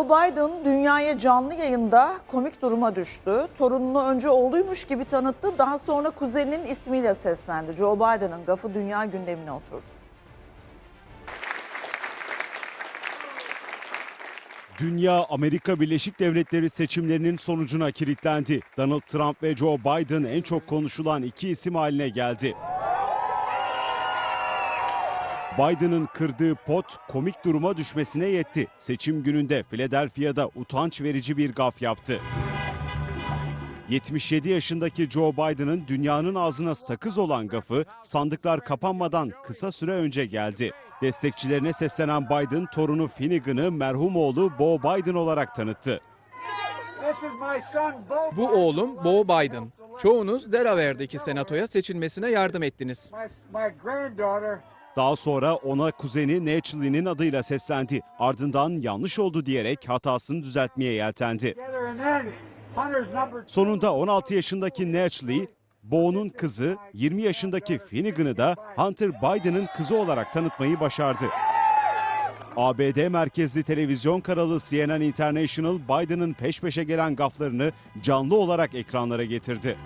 Joe Biden dünyaya canlı yayında komik duruma düştü. Torununu önce oğluymuş gibi tanıttı, daha sonra kuzeninin ismiyle seslendi. Joe Biden'ın gafı dünya gündemine oturdu. Dünya Amerika Birleşik Devletleri seçimlerinin sonucuna kilitlendi. Donald Trump ve Joe Biden en çok konuşulan iki isim haline geldi. Biden'ın kırdığı pot komik duruma düşmesine yetti. Seçim gününde Philadelphia'da utanç verici bir gaf yaptı. 77 yaşındaki Joe Biden'ın dünyanın ağzına sakız olan gafı sandıklar kapanmadan kısa süre önce geldi. Destekçilerine seslenen Biden torunu Finnegan'ı merhum oğlu Bo Biden olarak tanıttı. Bu oğlum Bo Biden. Çoğunuz Delaware'deki senatoya seçilmesine yardım ettiniz. Daha sonra ona kuzeni Nachalie'nin adıyla seslendi. Ardından yanlış oldu diyerek hatasını düzeltmeye yeltendi. Sonunda 16 yaşındaki Nachalie, Bo'nun kızı, 20 yaşındaki Finnegan'ı da Hunter Biden'ın kızı olarak tanıtmayı başardı. ABD merkezli televizyon kanalı CNN International Biden'ın peş peşe gelen gaflarını canlı olarak ekranlara getirdi.